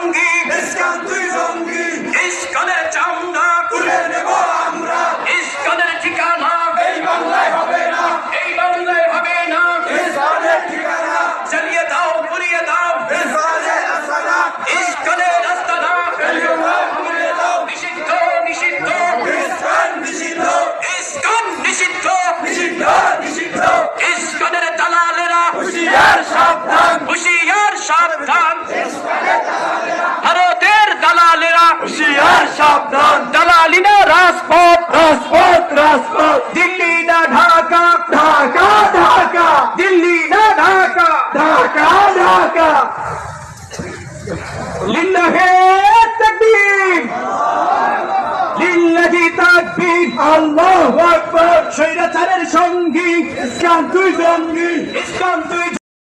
don't রাজপথ রাজপথ দিল্লি না ঢাকা। ঢাকা ঢাকা। দিল্লি না ঢাকা। ঢাকা ঢাকা। লিল্লাহে তাকবীর। লিল্লাহি তাকবীর। আল্লাহু আকবার। শৈরাচারের সঙ্গী। ইসলাম দুই সঙ্গী ইসলাম দুই